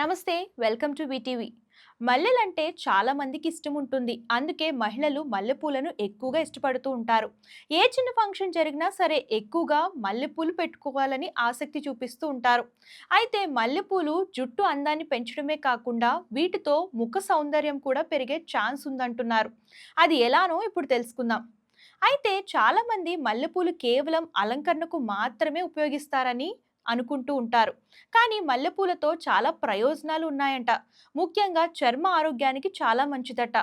నమస్తే welcome to BTV. మల్లెలంటే చాలా మందికి ఇష్టం ఉంటుంది. అందుకే మహిళలు మల్లెపూలను ఎక్కువగా ఇష్టపడుతూ ఉంటారు. ఏ చిన్న ఫంక్షన్ జరిగినా సరే ఎక్కువగా మల్లెపూలు పెట్టుకోవాలని ఆసక్తి చూపిస్తూ ఉంటారు. అయితే మల్లెపూలు జుట్టు అందాన్ని పెంచడమే కాకుండా వీటితో ముఖ సౌందర్యం కూడా పెరిగే ఛాన్స్ ఉందంటున్నారు. అది ఎలానో ఇప్పుడు తెలుసుకుందాం. అయితే చాలామంది మల్లెపూలు కేవలం అలంకరణకు మాత్రమే ఉపయోగిస్తారని అనుకుంటూ ఉంటారు. కానీ మల్లెపూలతో చాలా ప్రయోజనాలు ఉన్నాయంట. ముఖ్యంగా చర్మ ఆరోగ్యానికి చాలా మంచిదట.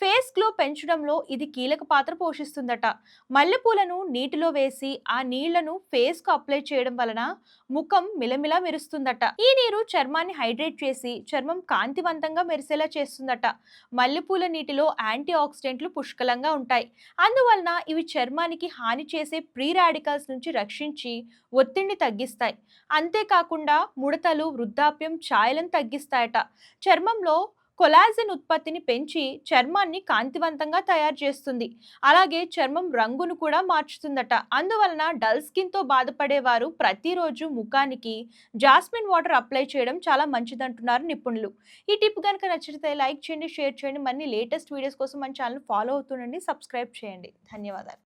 ఫేస్ గ్లో పెంచడంలో ఇది కీలక పాత్ర పోషిస్తుందట. మల్లెపూలను నీటిలో వేసి ఆ నీళ్ళను ఫేస్కు అప్లై చేయడం వలన ముఖం మిలమిలా మెరుస్తుందట. ఈ నీరు చర్మాన్ని హైడ్రేట్ చేసి చర్మం కాంతివంతంగా మెరిసేలా చేస్తుందట. మల్లెపూల నీటిలో యాంటీ ఆక్సిడెంట్లు పుష్కలంగా ఉంటాయి. అందువలన ఇవి చర్మానికి హాని చేసే ప్రీ రాడికల్స్ నుంచి రక్షించి ఒత్తిడిని తగ్గిస్తాయి. అంతేకాకుండా ముడతలు వృద్ధాప్యం ఛాయలను తగ్గిస్తాయట. చర్మంలో కొలాజిన్ ఉత్పత్తిని పెంచి చర్మాన్ని కాంతివంతంగా తయారు చేస్తుంది. అలాగే చర్మం రంగును కూడా మార్చుతుందట. అందువలన డల్ స్కిన్తో బాధపడేవారు ప్రతిరోజు ముఖానికి జాస్మిన్ వాటర్ అప్లై చేయడం చాలా మంచిదంటున్నారు నిపుణులు. ఈ టిప్ కనుక నచ్చితే లైక్ చేయండి షేర్ చేయండి. మరిన్ని లేటెస్ట్ వీడియోస్ కోసం మన ఛానల్ ఫాలో అవుతుండండి సబ్స్క్రైబ్ చేయండి. ధన్యవాదాలు.